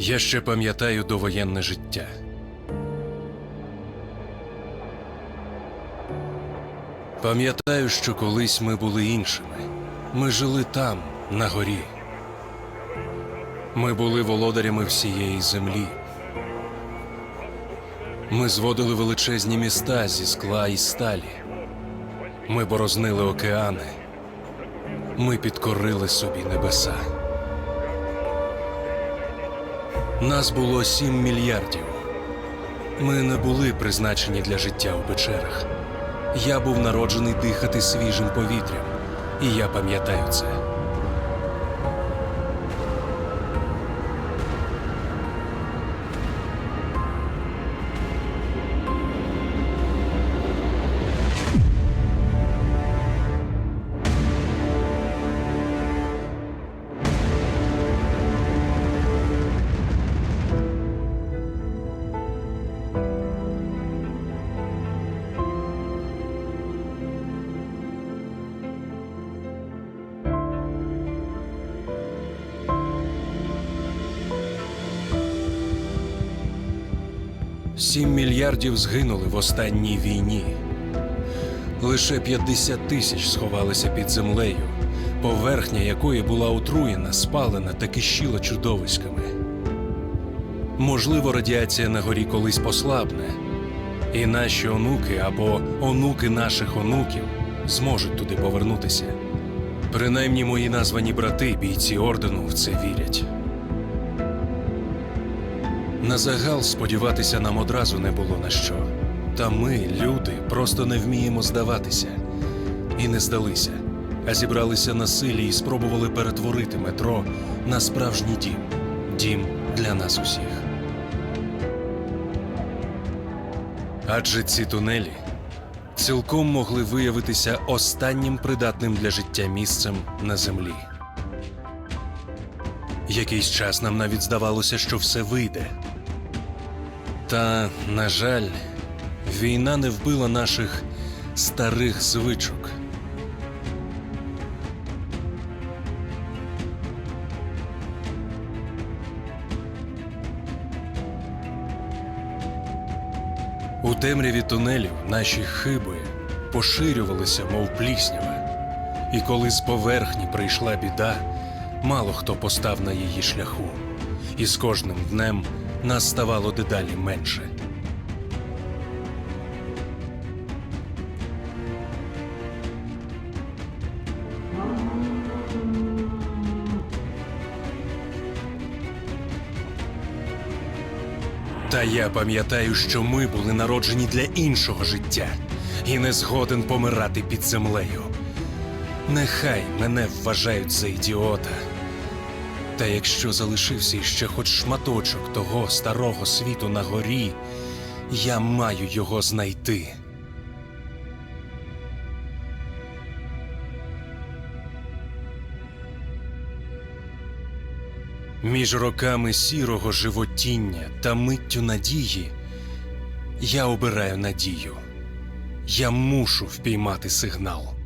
Я ще пам'ятаю довоєнне життя. Пам'ятаю, що колись ми були іншими. Ми жили там, на горі. Ми були володарями всієї землі. Ми зводили величезні міста зі скла і сталі. Ми борознили океани. Ми підкорили собі небеса. Нас було сім мільярдів. Ми не були призначені для життя у печерах. Я був народжений дихати свіжим повітрям, і я пам'ятаю це. Сім мільярдів згинули в останній війні. Лише 50 тисяч сховалися під землею, поверхня якої була отруєна, спалена та кишіла чудовиськами. Можливо, радіація на горі колись послабне, і наші онуки або онуки наших онуків зможуть туди повернутися. Принаймні мої названі брати, бійці ордену, в це вірять. На загал сподіватися нам одразу не було на що. Та ми, люди, просто не вміємо здаватися. І не здалися, а зібралися на силі і спробували перетворити метро на справжній дім. Дім для нас усіх. Адже ці тунелі цілком могли виявитися останнім придатним для життя місцем на землі. Якийсь час нам навіть здавалося, що все вийде. Та, на жаль, війна не вбила наших старих звичок. У темряві тунелів наші хиби поширювалися, мов пліснява. І коли з поверхні прийшла біда, мало хто постав на її шляху, і з кожним днем нас ставало дедалі менше. Та я пам'ятаю, що ми були народжені для іншого життя і не згоден помирати під землею. Нехай мене вважають за ідіота. Та якщо залишився іще хоч шматочок того старого світу на горі, я маю його знайти. Між роками сірого животіння та миттю надії я обираю надію. Я мушу впіймати сигнал.